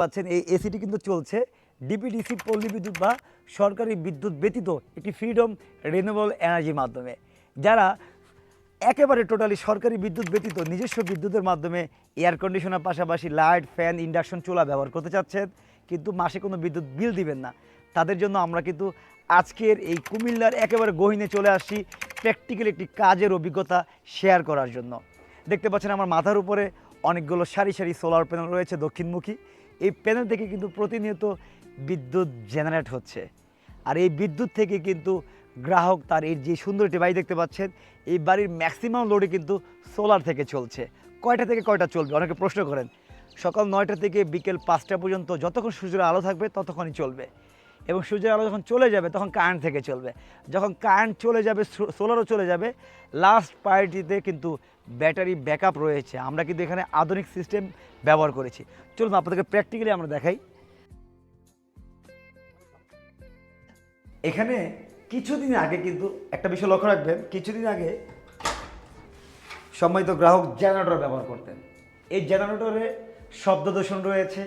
পাচ্ছেন এই এসিটি কিন্তু চলছে। ডিপিডিসি পল্লী বিদ্যুৎ বা সরকারি বিদ্যুৎ ব্যতীত একটি ফ্রিডম রিনিউয়েবল এনার্জির মাধ্যমে। যারা একেবারে টোটালি সরকারি বিদ্যুৎ ব্যতীত নিজস্ব বিদ্যুতের মাধ্যমে এয়ার কন্ডিশনার পাশাপাশি লাইট ফ্যান ইন্ডাকশন চুলা ব্যবহার করতে চাচ্ছেন, কিন্তু মাসে কোনো বিদ্যুৎ বিল দিবেন না। তাদের জন্য আমরা কিন্তু আজকের এই কুমিল্লার একেবারে গহিনে চলে আসছি প্র্যাকটিক্যাল একটি কাজের অভিজ্ঞতা শেয়ার করার জন্য। দেখতে পাচ্ছেন আমার মাথার উপরে অনেকগুলো সারি সারি সোলার প্যানেল রয়েছে দক্ষিণমুখী। এই প্যানেল থেকে কিন্তু প্রতিনিয়ত বিদ্যুৎ জেনারেট হচ্ছে। আর এই বিদ্যুৎ থেকে কিন্তু গ্রাহক তার এই যে সুন্দর একটি বাড়ি দেখতে পাচ্ছেন, এই বাড়ির ম্যাক্সিমাম লোডে কিন্তু সোলার থেকে চলছে। কয়টা থেকে কয়টা চলবে? অনেকে প্রশ্ন করেন। সকাল নয়টা থেকে বিকেল পাঁচটা পর্যন্ত যতক্ষণ সূর্যের আলো থাকবে ততক্ষণই চলবে। এবং সূর্যের আলো যখন চলে যাবে, তখন কারেন্ট থেকে চলবে। যখন কারেন্ট চলে যাবে সোলারও চলে যাবে লাস্ট পার্টিতে কিন্তু ব্যাটারি ব্যাকআপ রয়েছে। আমরা কিন্তু এখানে আধুনিক সিস্টেম ব্যবহার করেছি। চলুন আপনাদেরকে প্র্যাকটিক্যালি আমরা দেখাই। এখানে কিছুদিন আগে কিন্তু একটা বিষয় লক্ষ্য রাখবেন, কিছুদিন আগে সম্মানিত গ্রাহক জেনারেটর ব্যবহার করতেন। এই জেনারেটরে শব্দ দূষণ রয়েছে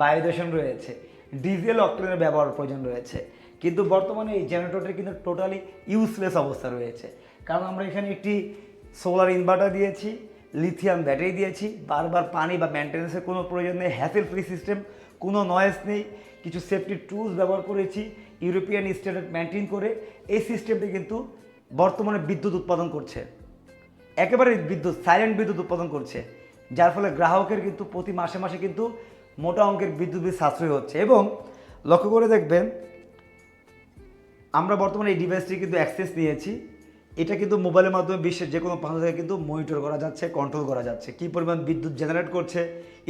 বায়ু দূষণ রয়েছে। ডিজেল অক্টেনের ব্যবহার প্রয়োজন রয়েছে। কিন্তু বর্তমানে এই জেনারেটরটা কিন্তু টোটালি ইউজলেস অবস্থা রয়েছে। কারণ আমরা এখানে একটি সোলার ইনভার্টার দিয়েছি লিথিয়াম ব্যাটারি দিয়েছি, বারবার পানি বা মেনটেন্যান্সের কোনো প্রয়োজন নেই হ্যাসেল ফ্রি সিস্টেম কোনো নয়েজ নেই, কিছু সেফটি টুলস ব্যবহার করেছি ইউরোপিয়ান স্ট্যান্ডার্ড মেনটেন করে, এই সিস্টেমটি কিন্তু বর্তমানে বিদ্যুৎ উৎপাদন করছে। একেবারে বিদ্যুৎ সাইলেন্ট বিদ্যুৎ উৎপাদন করছে। যার ফলে গ্রাহকের কিন্তু প্রতি মাসে মাসে কিন্তু মোটা অঙ্কের বিদ্যুৎ বিল সাশ্রয় হচ্ছে। এবং লক্ষ্য করে দেখবেন, আমরা বর্তমানে এই ডিভাইসটি কিন্তু অ্যাক্সেস নিয়েছি। এটা কিন্তু মোবাইলের মাধ্যমে বিশ্বের যে কোনো থেকে কিন্তু মনিটর করা যাচ্ছে, কন্ট্রোল করা যাচ্ছে। কী পরিমাণ বিদ্যুৎ জেনারেট করছে,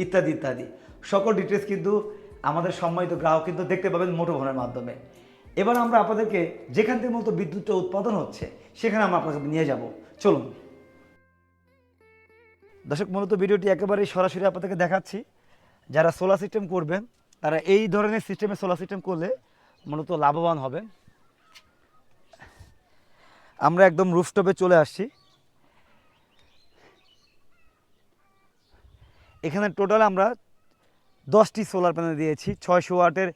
ইত্যাদি ইত্যাদি। সকল ডিটেলস কিন্তু আমাদের সম্মানিত গ্রাহক কিন্তু দেখতে পাবেন মুঠোফোনের মাধ্যমে। এবার আমরা আপনাদেরকে যেখান থেকে মূলত বিদ্যুৎটা উৎপাদন হচ্ছে, সেখানে আমরা আপনাকে নিয়ে যাব। চলুন। দর্শক, মূলত ভিডিওটি একেবারেই সরাসরি আপনাদেরকে দেখাচ্ছি। যারা সোলার সিস্টেম করবেন তারা এই ধরনের সিস্টেমে সোলার সিস্টেম করলে মূলত লাভবান হবেন আমরা একদম রুফটপে চলে আসছি। এখানে টোটাল আমরা দশটি সোলার প্যানেল দিয়েছি, ছয়শো ওয়াটের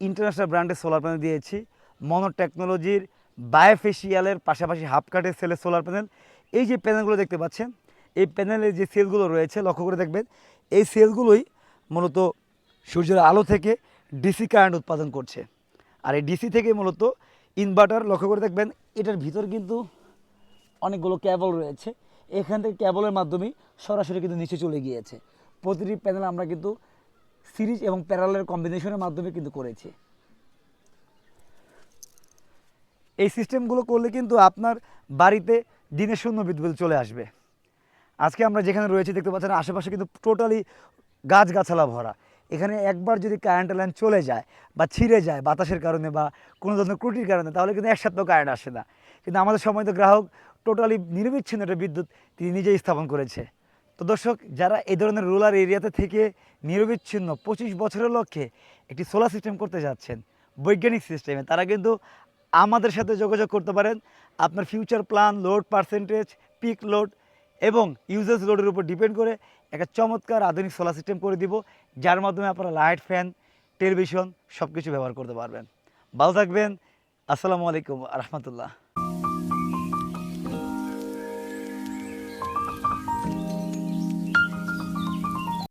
ইন্টারন্যাশনাল ব্র্যান্ডের সোলার প্যানেল দিয়েছি। মনো টেকনোলজির বায়োফেশিয়ালের পাশাপাশি হাফ কাটের সেলের সোলার প্যানেল এই যে প্যানেলগুলো দেখতে পাচ্ছেন, এই প্যানেলের যে সেলগুলো রয়েছে, লক্ষ্য করে দেখবেন এই সেলগুলোই মূলত সূর্যের আলো থেকে ডিসি কারেন্ট উৎপাদন করছে। আর এই ডিসি থেকে মূলত ইনভার্টার লক্ষ্য করে দেখবেন, এটার ভিতর কিন্তু অনেকগুলো ক্যাবল রয়েছে। এখান থেকে ক্যাবলের মাধ্যমেই সরাসরি কিন্তু নিচে চলে গিয়েছে। প্রতিটি প্যানেল আমরা কিন্তু সিরিজ এবং প্যারালের কম্বিনেশনের মাধ্যমে কিন্তু করেছি। এই সিস্টেমগুলো করলে কিন্তু আপনার বাড়িতে দিনের শূন্য বিদ্যুৎ চলে আসবে। আজকে আমরা যেখানে রয়েছি দেখতে পাচ্ছেন, আশেপাশে কিন্তু টোটালি গাছগাছালা ভরা। এখানে একবার যদি কারেন্ট লাইন চলে যায় বা ছিঁড়ে যায় বাতাসের কারণে বা কোনো ধরনের ক্রুটির কারণে, তাহলে কিন্তু এক সপ্তাহ কারেন্ট আসে না। কিন্তু আমাদের সময় তো গ্রাহক টোটালি নিরবিচ্ছিন্ন একটা বিদ্যুৎ তিনি নিজেই স্থাপন করেছে। তো দর্শক, যারা এই ধরনের রুরাল এরিয়াতে থেকে নিরবিচ্ছিন্ন পঁচিশ বছরের লক্ষ্যে একটি সোলার সিস্টেম করতে যাচ্ছেন, বৈজ্ঞানিক সিস্টেমে তারা কিন্তু আমাদের সাথে যোগাযোগ করতে পারেন। আপনার future plan load percentage peak load এবং ইউজেস লোডের উপর ডিপেন্ড করে একটা চমৎকার আধুনিক সোলার সিস্টেম করে দিব, যার মাধ্যমে আপনারা লাইট ফ্যান টেলিভিশন সব কিছু ব্যবহার করতে পারবেন। ভালো থাকবেন। আসসালামু আলাইকুম রহমতুল্লাহ।